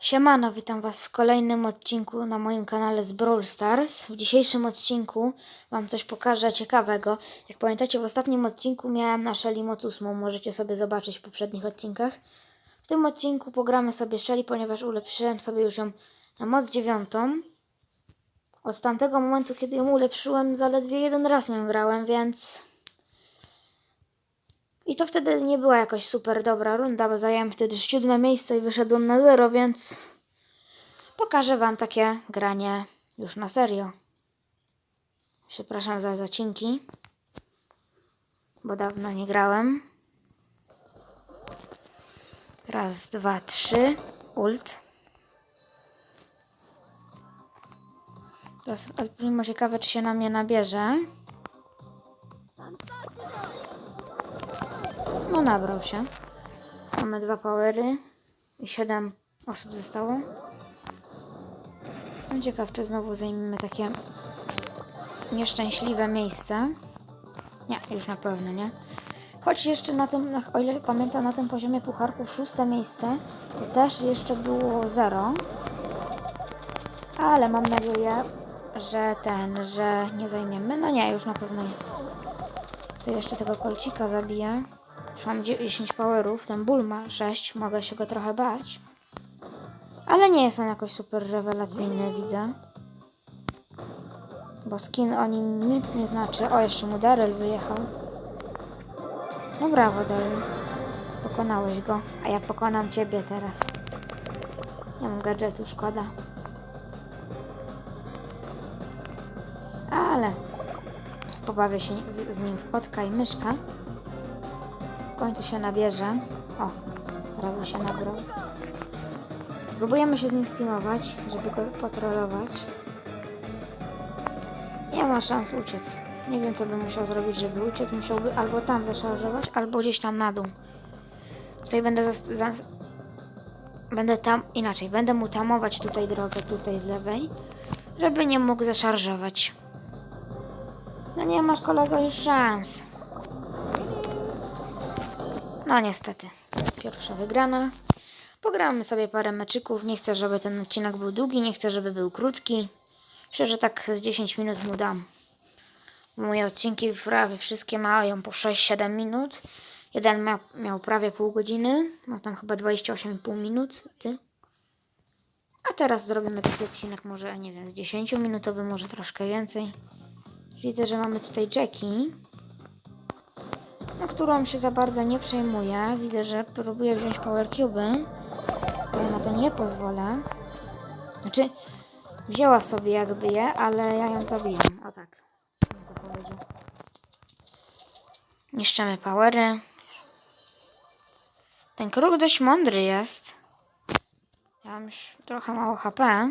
Siemano, witam Was w kolejnym odcinku na moim kanale z Brawl Stars. W dzisiejszym odcinku Wam coś pokażę ciekawego. Jak pamiętacie, w ostatnim odcinku miałem na Shelly moc ósmą, możecie sobie zobaczyć w poprzednich odcinkach. W tym odcinku pogramy sobie Shelly, ponieważ ulepszyłem sobie już ją na moc dziewiątą. Od tamtego momentu, kiedy ją ulepszyłem, zaledwie jeden raz nią grałem, więc... I to wtedy nie była jakoś super dobra runda, bo zająłem wtedy siódme miejsce i wyszedłem na zero, więc pokażę Wam takie granie już na serio. Przepraszam za zacinki, bo dawno nie grałem. Raz, dwa, trzy. Ult. Teraz El Primo ciekawe, czy się na mnie nabierze. No nabrał się. Mamy dwa powery i siedem osób zostało. Jestem ciekaw, czy znowu zajmiemy takie nieszczęśliwe miejsce. Nie, już na pewno nie. Choć jeszcze na tym, o ile pamiętam, na tym poziomie pucharków szóste miejsce, to też jeszcze było zero. Ale mam nadzieję, że ten, że nie zajmiemy. No nie, już na pewno nie. To jeszcze tego kolcika zabiję. Już mam 10 powerów, ten ból ma 6, mogę się go trochę bać. Ale nie jest on jakoś super rewelacyjny, widzę. Bo skin o nim nic nie znaczy. O, jeszcze mu Daryl wyjechał. No brawo, Daryl. Pokonałeś go, a ja pokonam ciebie teraz. Nie mam gadżetu, szkoda. Ale pobawię się z nim w kotka i myszka. Końcu się nabierze. O, teraz się nabrał. Próbujemy się z nim steamować, żeby go potrolować. Nie ma szans uciec. Nie wiem, co bym musiał zrobić, żeby uciec. Musiałby albo tam zaszarżować, albo gdzieś tam na dół. Tutaj będę za... Będę tam... Inaczej, będę mu tamować tutaj drogę, tutaj z lewej, żeby nie mógł zaszarżować. No nie masz kolego już szans. No niestety. Pierwsza wygrana. Pogramy sobie parę meczyków. Nie chcę, żeby ten odcinek był długi, nie chcę, żeby był krótki. Myślę, że tak z 10 minut mu dam. Moje odcinki prawie wszystkie mają po 6-7 minut. Jeden miał, miał prawie pół godziny. Ma tam chyba 28,5 minut. Ty. A teraz zrobimy taki odcinek może, nie wiem, z 10 minutowy, może troszkę więcej. Widzę, że mamy tutaj Jackie na którą się za bardzo nie przejmuję. Widzę, że próbuje wziąć Power Cube. Ja na to nie pozwolę. Znaczy, wzięła sobie jakby je, ale ja ją zabijam. O tak. to. Niszczymy powery. Ten kruk dość mądry jest. Ja mam już trochę mało HP.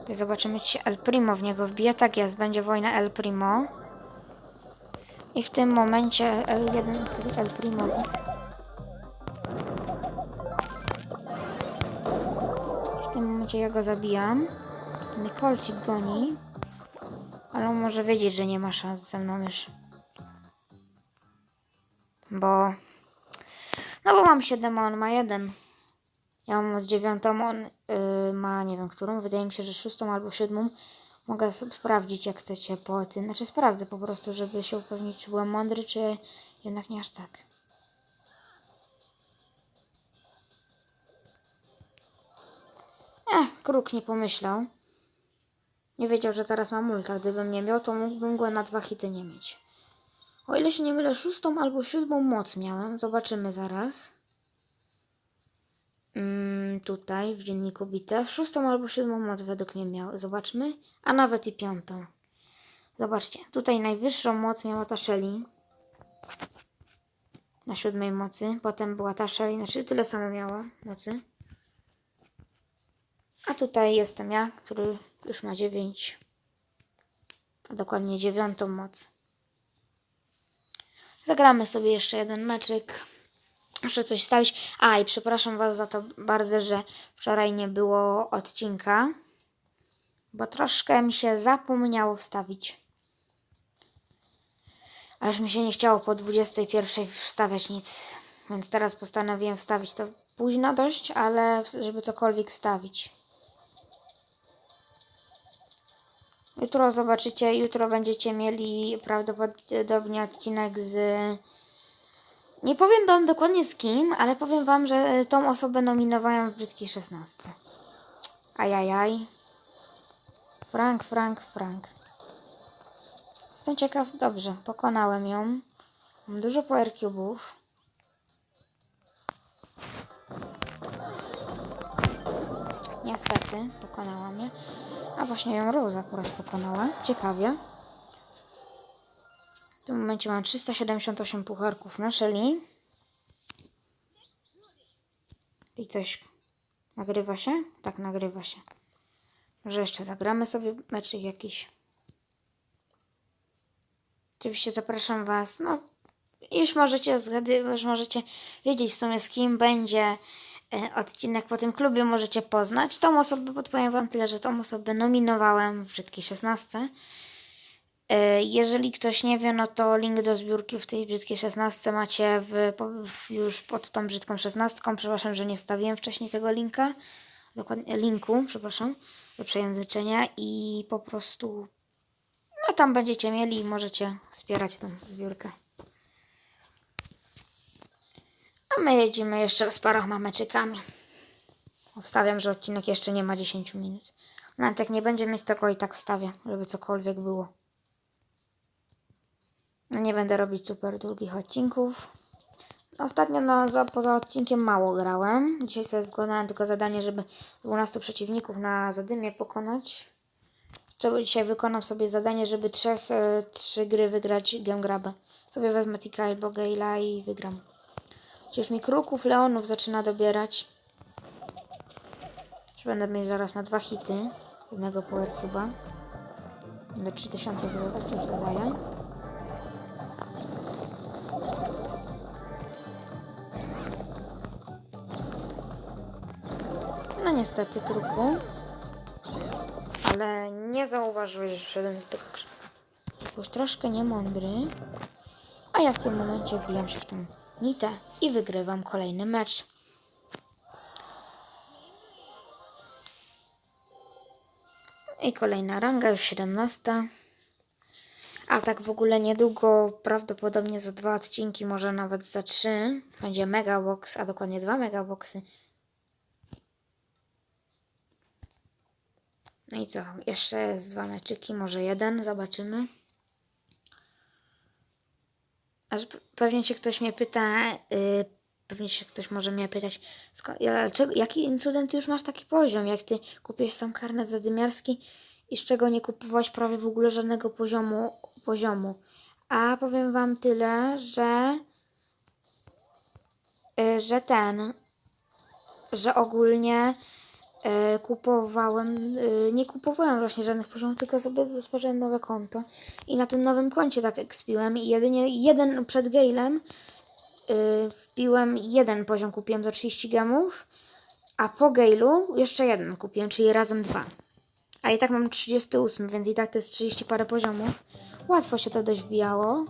Tutaj zobaczymy, czy El Primo w niego wbije. Tak jest, będzie wojna El Primo. I w tym momencie L1 L Primo. W tym momencie ja go zabijam. Ten kolcik goni. Ale on może wiedzieć, że nie ma szans ze mną już. Bo... No bo mam 7, a on ma 1. Ja mam z dziewiątą, on yy, ma nie wiem którą. Wydaje mi się, że szóstą albo siódmą. Mogę sprawdzić, jak chcecie po tym. Znaczy, sprawdzę po prostu, żeby się upewnić, czy byłem mądry, czy jednak nie aż tak. Eh, kruk nie pomyślał. Nie wiedział, że zaraz mam ulta. Gdybym nie miał, to mógłbym go na dwa hity nie mieć. O ile się nie mylę, szóstą albo siódmą moc miałem. Zobaczymy zaraz. Mm, tutaj w dzienniku bitew. Szóstą albo siódmą moc według mnie miał. Zobaczmy. A nawet i piątą. Zobaczcie. Tutaj najwyższą moc miała ta Shelly. Na siódmej mocy. Potem była ta Shelly. Znaczy tyle samo miała mocy. A tutaj jestem ja, który już ma dziewięć. A dokładnie dziewiątą moc. Zagramy sobie jeszcze jeden meczyk. Muszę coś wstawić. A i przepraszam Was za to bardzo, że wczoraj nie było odcinka, bo troszkę mi się zapomniało wstawić. A już mi się nie chciało po 21 wstawiać nic, więc teraz postanowiłem wstawić to późna dość, ale żeby cokolwiek stawić. Jutro zobaczycie, jutro będziecie mieli prawdopodobnie odcinek z. Nie powiem wam dokładnie z kim, ale powiem wam, że tą osobę nominowałem w brzydkiej 16. Ajajaj. Frank, Frank, Frank. Jestem ciekaw, dobrze, pokonałem ją. Mam dużo power cube'ów. Niestety, pokonała mnie. A właśnie ją Rose akurat pokonała. Ciekawie. W tym momencie mam 378 pucharków na Shelly. I coś nagrywa się? Tak, nagrywa się. Może jeszcze zagramy sobie meczyk jakiś. Oczywiście zapraszam Was. No, już możecie zgadywać, możecie wiedzieć w sumie z kim będzie e, odcinek po tym klubie, możecie poznać. Tą osobę podpowiem Wam tyle, że tą osobę nominowałem w brzydkiej 16. E, Jeżeli ktoś nie wie, no to link do zbiórki w tej brzydkiej 16 macie w, już pod tą brzydką 16. Przepraszam, że nie wstawiłem wcześniej tego linka. Dokładnie linku, przepraszam, do przejęzyczenia i po prostu no tam będziecie mieli i możecie wspierać tą zbiórkę. A my jedziemy jeszcze z paroma meczykami. Wstawiam, że odcinek jeszcze nie ma 10 minut. Nawet jak nie będzie mieć tego i tak wstawię, żeby cokolwiek było. No nie będę robić super długich odcinków. Ostatnio na, za, poza odcinkiem mało grałem. Dzisiaj sobie wykonałem tylko zadanie, żeby 12 przeciwników na zadymie pokonać. Czego dzisiaj wykonam sobie zadanie, żeby trzech, e, trzy gry wygrać Gemgrabę. Sobie wezmę Tika albo Gale'a i wygram. Już mi kruków, leonów zaczyna dobierać. Już będę mieć zaraz na dwa hity. Jednego power chyba. Do 3000 zł już dodaję. Niestety kruku. Ale nie zauważyłeś, że wszedłem z tego krzaku. Byłeś troszkę niemądry. A ja w tym momencie wbijam się w tą nitę i wygrywam kolejny mecz. I kolejna ranga, już 17. A tak w ogóle niedługo, prawdopodobnie za dwa odcinki, może nawet za trzy, będzie megabox, a dokładnie dwa megaboxy. No i co? Jeszcze jest dwa meczyki, może jeden, zobaczymy. Aż pewnie się ktoś mnie pyta, yy, pewnie się ktoś może mnie pytać, czego, jakim cudem już masz taki poziom, jak ty kupiłeś sam karnet zadymiarski i z czego nie kupowałeś prawie w ogóle żadnego poziomu, poziomu. A powiem wam tyle, że yy, że ten, że ogólnie e, kupowałem, e, nie kupowałem właśnie żadnych poziomów, tylko sobie stworzyłem nowe konto i na tym nowym koncie tak ekspiłem i jedynie jeden przed Galem e, wbiłem jeden poziom, kupiłem za 30 gemów, a po Gailu jeszcze jeden kupiłem, czyli razem dwa. A i tak mam 38, więc i tak to jest 30 parę poziomów. Łatwo się to dość wbijało.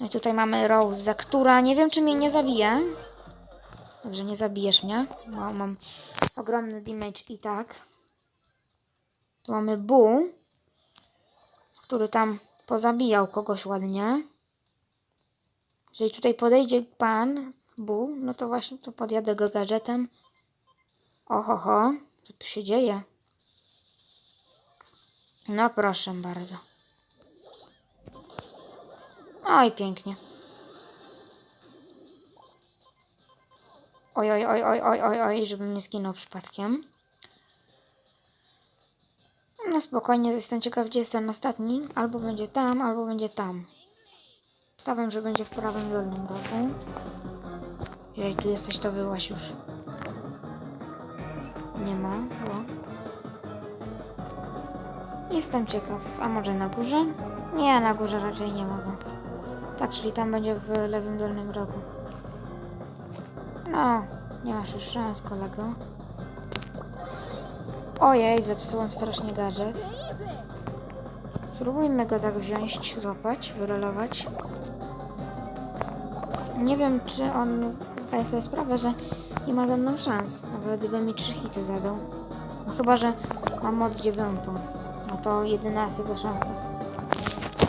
No i tutaj mamy Rose, która nie wiem, czy mnie nie zabije. Dobrze, nie zabijesz mnie. Bo mam ogromny damage i tak. Tu mamy Bu, który tam pozabijał kogoś ładnie. Jeżeli tutaj podejdzie pan Bu, no to właśnie to podjadę go gadżetem. Oho, co tu się dzieje? No proszę bardzo. Oj, pięknie. Oj, oj, oj, oj, oj, oj, oj, żebym nie zginął przypadkiem. No spokojnie, jestem ciekaw, gdzie jest ten ostatni. Albo będzie tam, albo będzie tam. Stawiam, że będzie w prawym dolnym rogu. Jeżeli tu jesteś, to wyłaś już. Nie ma, bo... Jestem ciekaw. A może na górze? Nie, na górze raczej nie ma go. Tak, czyli tam będzie w lewym dolnym rogu. No, nie masz już szans, kolego. Ojej, zepsułam strasznie gadżet. Spróbujmy go tak wziąć, złapać, wyrolować. Nie wiem, czy on zdaję sobie sprawę, że nie ma ze mną szans. Nawet gdyby mi trzy hity zadał. No chyba, że mam moc dziewiątą. No to jedyna jest jego szansa.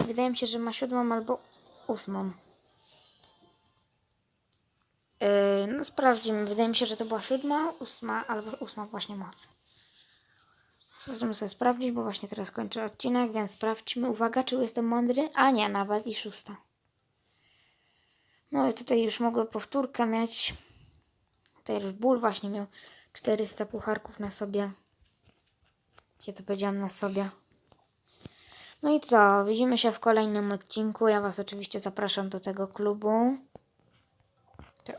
Wydaje mi się, że ma siódmą albo ósmą. Yy, no sprawdzimy. Wydaje mi się, że to była siódma, ósma albo ósma właśnie moc. Możemy sobie sprawdzić, bo właśnie teraz kończę odcinek, więc sprawdźmy. Uwaga, czy jestem mądry? A nie, nawet i szósta. No i tutaj już mogłem powtórkę mieć. Tutaj już ból właśnie miał 400 pucharków na sobie. Gdzie to powiedziałam na sobie. No i co? Widzimy się w kolejnym odcinku. Ja Was oczywiście zapraszam do tego klubu.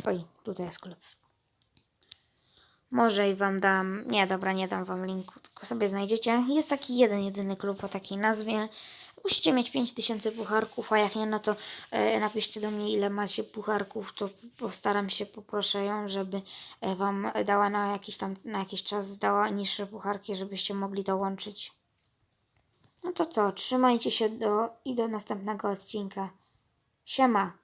Oj, tutaj jest klub. Może i Wam dam. Nie, dobra, nie dam Wam linku, tylko sobie znajdziecie. Jest taki jeden, jedyny klub o takiej nazwie. Musicie mieć 5000 pucharków, a jak nie, no to e, napiszcie do mnie, ile macie pucharków, to postaram się, poproszę ją, żeby e, Wam dała na jakiś tam, na jakiś czas dała niższe pucharki, żebyście mogli dołączyć. No to co, trzymajcie się do i do następnego odcinka. Siema!